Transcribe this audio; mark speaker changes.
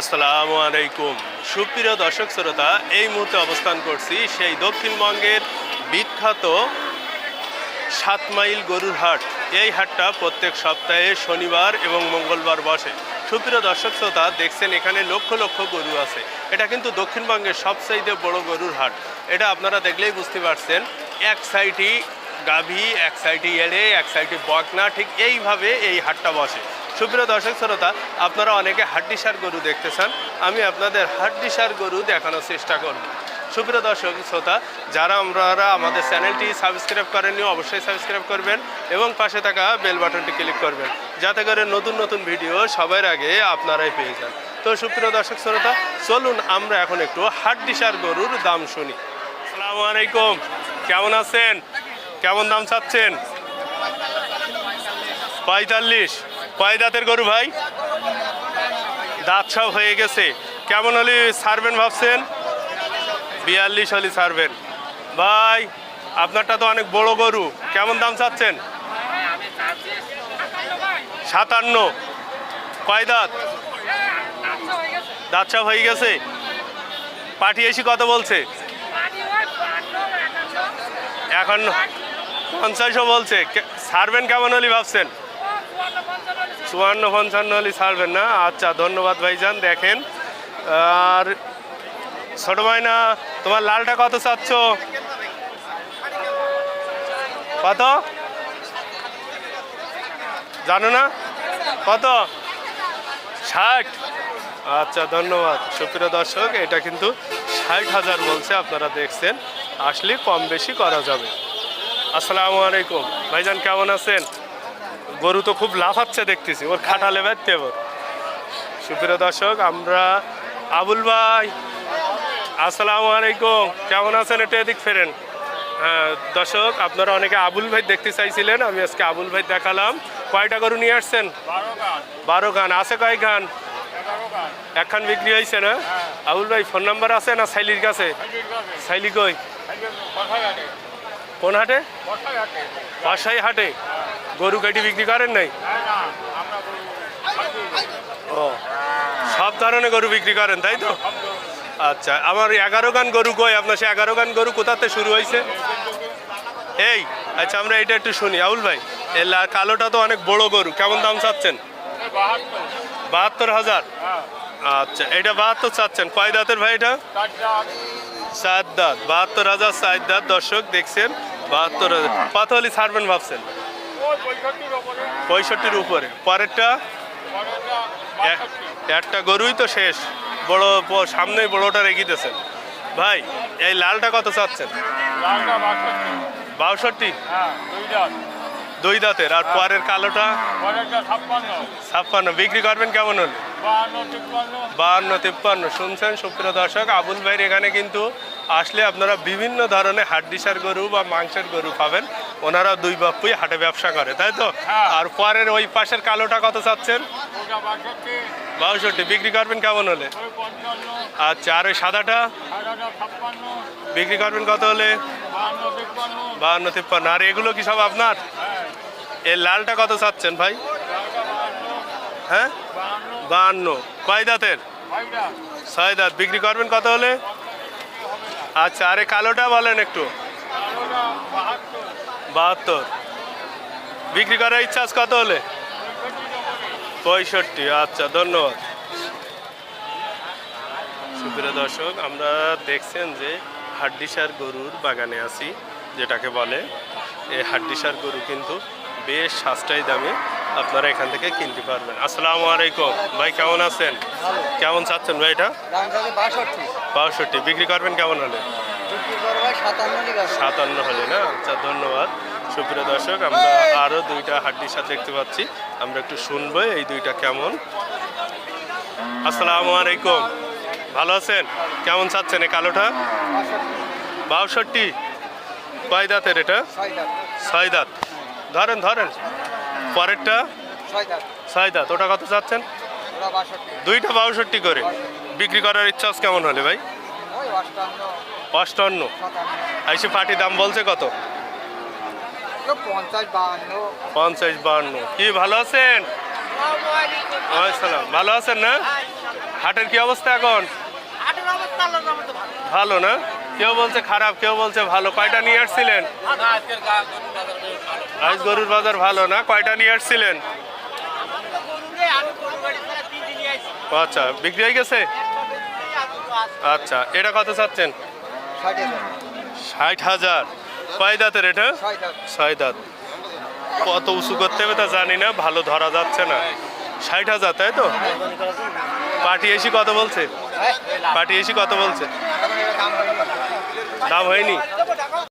Speaker 1: আসসালামু আলাইকুম। সুপ্রিয় দর্শক শ্রোতা, এই মুহূর্তে অবস্থান করছি সেই দক্ষিণবঙ্গের বিখ্যাত সাত মাইল গরুর হাট। এই হাটটা প্রত্যেক সপ্তাহে শনিবার এবং মঙ্গলবার বসে। সুপ্রিয় দর্শক শ্রোতা, দেখছেন এখানে লক্ষ লক্ষ গরু আছে। এটা কিন্তু দক্ষিণবঙ্গের সবচাইতে বড় গরুর হাট। এটা আপনারা দেখলেই বুঝতে পারছেন, এক সাইডই গাভী, এক সাইডে এড়ে, এক সাইডে বকনা, ঠিক এইভাবে এই হাটটা বসে। সুপ্রিয় দর্শক শ্রোতা, আপনারা অনেকে হাড্ডিসার গরু দেখতে চান আমি আপনাদের হাড্ডিসার গরু দেখানোর চেষ্টা করব। সুপ্রিয় দর্শক শ্রোতা, যারা আমরা আমাদের চ্যানেলটি সাবস্ক্রাইব করেননি, অবশ্যই সাবস্ক্রাইব করবেন এবং পাশে থাকা বেল বাটনটি ক্লিক করবেন, যাতে করে নতুন নতুন ভিডিও সবার আগে আপনারাই পেয়ে যান। তো সুপ্রিয় দর্শক শ্রোতা, চলুন আমরা এখন একটু হাড্ডিসার গরুর দাম শুনি। আসসালামু আলাইকুম, কেমন আছেন? কেমন দাম চাচ্ছেন? পঁয়তাল্লিশ। কয় দাঁতের গরু ভাই? দাঁত সব হয়ে গেছে। কেমন হলি ছাড়বেন ভাবছেন? বিয়াল্লিশ হলি ছাড়বেন ভাই, আপনারটা তো অনেক বড় গরু। কেমন দাম চাচ্ছেন? সাতান্ন। কয় দাঁত? দাঁত সব হয়ে গেছে। পাঠিয়ে কত বলছে? এখন পঞ্চাশও বলছে। ছাড়বেন কেমন হলি ভাবছেন? চুয়ান্ন পঞ্চান্ন হলে ছাড়বেন না আচ্ছা ধন্যবাদ ভাইজান, দেখেন। আর ছোট ভাইনা, তোমার লালটা কত চাচ্ছ? কত? জানো না? কত? ষাট। আচ্ছা ধন্যবাদ। সুপ্রিয় দর্শক, এটা কিন্তু ষাট হাজার বলছে, আপনারা দেখছেন। আসলে কম বেশি করা যাবে। আসসালামু আলাইকুম। ভাইজান, কেমন আছেন? গরু তো খুব লাফাচ্ছে দেখতেছি ওর খাটালে বাড়তে এবার সুপ্রিয় দর্শক আমরা আবুল ভাই আসসালামু আলাইকুম। কেমন আছেন? একটু এদিক ফেরেন। হ্যাঁ দর্শক আপনারা অনেকে আবুল ভাই দেখতে চাইছিলেন আমি আজকে আবুল ভাই দেখালাম। কয়টা গরু নিয়ে আসছেন? বারো গান। আছে কয় গান? একখান বিক্রি হয়েছে না? আবুল ভাই ফোন নাম্বার আছে না সাইলির কাছে? সাইলি কই? কোন হাটে? বাসাই হাটে। গরু কাটি বিক্রি করেন নাই? ও, সব ধরনের গরু বিক্রি করেন, তাই তো? আচ্ছা আমার এগারো গান গরু কই? আপনার সে এগারো গান গরু কোথাতে শুরু হয়েছে? এই আচ্ছা আমরা এটা একটু শুনি। আউল ভাই এ লা- কালোটা তো অনেক বড় গরু। কেমন দাম চাচ্ছেন? বাহাত্তর হাজার। আচ্ছা এটা বাহাত্তর চাচ্ছেন। কয় দাঁতের ভাই এটা? চার দাঁত। বাহাত্তর হাজার চার দাঁত। দর্শক, দেখছেন? বাহাত্তর হাজার। কত হলে ছাড়বেন ভাবছেন? পঁয়ষট্টির উপরে। পরেরটা? এক- একটা গরুই তো শেষ। বড় সামনেই বড়টা রেখেতেছেন ভাই এই লালটা কত চাচ্ছেন? বাষট্টি। দুই দাঁতের। আর পরের কালোটা? ছাপ্পান্ন। বিক্রি করবেন কেমন হলে? বাহান্ন তিপ্পান্ন। শুনছেন সুপ্রিয় দর্শক আবুল ভাইয়ের এখানে কিন্তু আসলে আপনারা বিভিন্ন ধরনের হাড্ডিসার গরু বা মাংসের গরু পাবেন। ওনারা দুই বাপুই হাটে ব্যবসা করে তাই তো?
Speaker 2: হ্যাঁ।
Speaker 1: আর পরের ওই পাশের কালোটা কত চাচ্ছেন? বাষট্টি। বিক্রি করবেন কেমন হলে? আচ্ছা আর ওই সাদাটা? বিক্রি করবেন কত হলে? বাহান্ন তিপ্পান্ন। আর এগুলো কি সব আপনার? এই লালটা কত চাচ্ছেন ভাই? হ্যাঁ? বাহান্ন। কয় দাঁতের? ছয় দাঁত। বিক্রি করবেন কত হলে? আচ্ছা আরে কালোটা বলেন একটু। বাহাত্তর। বিক্রি করার ইচ্ছা আছে কত হলে? পঁয়ষট্টি আচ্ছা ধন্যবাদ। সুপ্রিয় দর্শক আমরা দেখছেন যে হাড্ডিসার গরুর বাগানে আছি যেটাকে বলে এই হাড্ডিসার গরু কিন্তু বেশ সাশ্রয়ী দামে আপনারা এখান থেকে কিনতে পারবেন। আসসালামু আলাইকুম। ভাই কেমন আছেন? কেমন চাচ্ছেন ভাই এটা
Speaker 2: বাষট্টি।
Speaker 1: বিক্রি করবেন কেমন হলে?
Speaker 2: সাতান্ন
Speaker 1: হলে না? আচ্ছা ধন্যবাদ। সুপ্রিয় দর্শক আমরা আরও দুইটা হাড্ডির সাথে দেখতে পাচ্ছি। আমরা একটু শুনব এই দুইটা কেমন। আসসালামু আলাইকুম। ভালো আছেন? কেমন চাচ্ছেন এই কালোটা? বাষট্টি। কয় দাঁতের এটা?
Speaker 2: ছয় দাঁত।
Speaker 1: ধরেন ধরেন। পরেরটা?
Speaker 2: ছয় দাঁত।
Speaker 1: ওটা কত চাচ্ছেন? দুইটা বাষট্টি করে। বিক্রি করার ইচ্ছা কেমন হলে ভাই?
Speaker 2: অষ্টান্ন
Speaker 1: আইসি পার্টি দাম বলছে কত?
Speaker 2: পঞ্চাশ বাহান্ন।
Speaker 1: কি ভালো আছেন? সালাম ভালো আছেন না? হাটের কি অবস্থা এখন?
Speaker 2: ভালো।
Speaker 1: না? কেউ বলছে খারাপ কেউ বলছে ভালো। কয়টা নিয়ে আসছিলেন? আজ গরুর বাজার ভালো না? কয়টা নিয়ে আসছিলেন? আচ্ছা বিক্রি হয়ে গেছে? আচ্ছা এটা কত চাচ্ছেন?
Speaker 2: ষাট হাজার।
Speaker 1: কয় দাঁতের এটা?
Speaker 2: ছয় দাঁত।
Speaker 1: কত উঁচু করতে হবে তা জানি না ভালো ধরা যাচ্ছে না। ষাট হাজার তাই তো? পার্টি এসি কত বলছে?
Speaker 2: পার্টি
Speaker 1: পাটি এসি কত বলছে? দাম হয়নি।